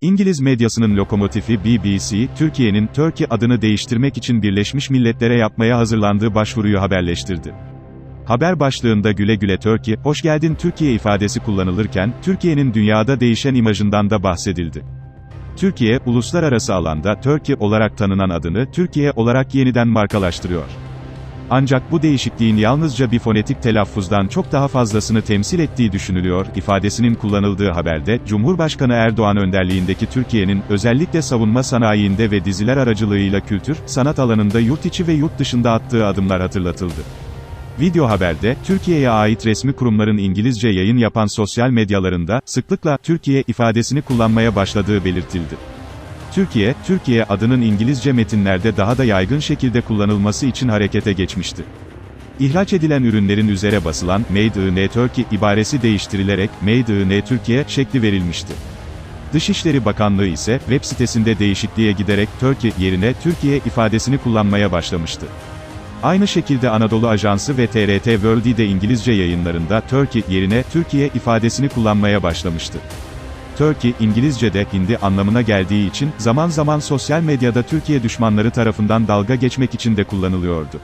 İngiliz medyasının lokomotifi BBC, Türkiye'nin Turkey adını değiştirmek için Birleşmiş Milletler'e yapmaya hazırlandığı başvuruyu haberleştirdi. Haber başlığında güle güle Turkey, hoş geldin Türkiye ifadesi kullanılırken, Türkiye'nin dünyada değişen imajından da bahsedildi. Türkiye, uluslararası alanda Turkey olarak tanınan adını Türkiye olarak yeniden markalaştırıyor. Ancak bu değişikliğin yalnızca bir fonetik telaffuzdan çok daha fazlasını temsil ettiği düşünülüyor, ifadesinin kullanıldığı haberde, Cumhurbaşkanı Erdoğan önderliğindeki Türkiye'nin, özellikle savunma sanayinde ve diziler aracılığıyla kültür, sanat alanında yurt içi ve yurt dışında attığı adımlar hatırlatıldı. Video haberde, Türkiye'ye ait resmi kurumların İngilizce yayın yapan sosyal medyalarında, sıklıkla, Türkiye ifadesini kullanmaya başladığı belirtildi. Türkiye, Türkiye adının İngilizce metinlerde daha da yaygın şekilde kullanılması için harekete geçmişti. İhraç edilen ürünlerin üzere basılan Made in Turkey ibaresi değiştirilerek Made in Türkiye şekli verilmişti. Dışişleri Bakanlığı ise web sitesinde değişikliğe giderek Turkey yerine Türkiye ifadesini kullanmaya başlamıştı. Aynı şekilde Anadolu Ajansı ve TRT World de İngilizce yayınlarında Turkey yerine Türkiye ifadesini kullanmaya başlamıştı. Turkey, İngilizce'de hindi anlamına geldiği için zaman zaman sosyal medyada Türkiye düşmanları tarafından dalga geçmek için de kullanılıyordu.